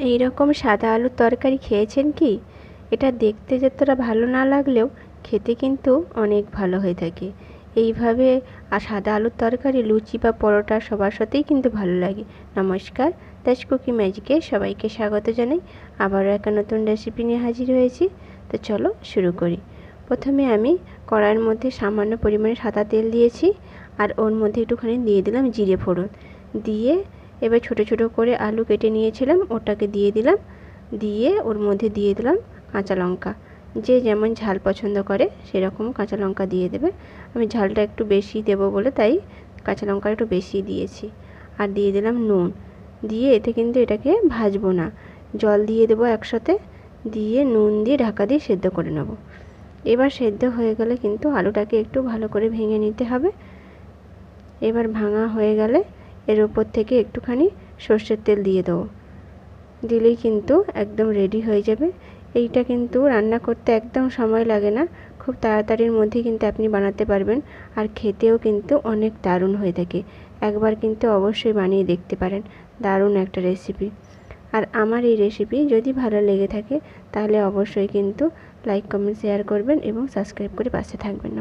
এই রকম সাদা আলুর তরকারি খেয়েছেন কি? এটা দেখতে যতটা ভালো না লাগলেও খেতে কিন্তু অনেক ভালো হয়ে থাকে। এইভাবে আর সাদা আলুর তরকারি, লুচি বা পরোটা সবার সাথেই কিন্তু ভালো লাগে। নমস্কার, দাস কুকি ম্যাজিকে সবাইকে স্বাগত জানাই। আবারও একটা নতুন রেসিপি নিয়ে হাজির হয়েছি। তো চলো শুরু করি। প্রথমে আমি কড়াইয়ের মধ্যে সামান্য পরিমাণে সাদা তেল দিয়েছি আর ওর মধ্যে একটুখানি দিয়ে দিলাম জিরে ফোড়ন। দিয়ে এবার ছোট ছোট করে আলু কেটে নিয়েছিলাম, ওটাকে দিয়ে দিলাম, দিয়ে ওর মধ্যে দিয়ে দিলাম কাঁচা লঙ্কা। যে যেমন ঝাল পছন্দ করে, সেরকম কাঁচা লঙ্কা দিয়ে দেবে। আমি ঝালটা একটু বেশি দেব বলে তাই কাঁচা লঙ্কা একটু বেশি দিয়েছি। আর দিয়ে দিলাম নুন। দিয়ে এতে কিন্তু এটাকে ভাজবো না। জল দিয়ে দেবো একসাথে, দিয়ে নুন দিয়ে ঢাকা দিয়ে সেদ্ধ করে নেব। এবার সেদ্ধ হয়ে গেলে কিন্তু আলুটাকে একটু ভালো করে ভেঙে নিতে হবে। এবার ভাঙা হয়ে গেলে এর উপর থেকে একটুখানি সর্ষের তেল দিয়ে দেবো। দিলেই কিন্তু একদম রেডি হয়ে যাবে। এইটা কিন্তু রান্না করতে একদম সময় লাগে না। খুব তাড়াতাড়ির মধ্যে কিন্তু আপনি বানাতে পারবেন আর খেতেও কিন্তু অনেক দারুণ হয়ে থাকে। একবার কিন্তু অবশ্যই বানিয়ে দেখতে পারেন। দারুণ একটা রেসিপি আর আমার এই রেসিপি যদি ভালো লেগে থাকে, তাহলে অবশ্যই কিন্তু লাইক কমেন্ট শেয়ার করবেন এবং সাবস্ক্রাইব করে পাশে থাকবেন।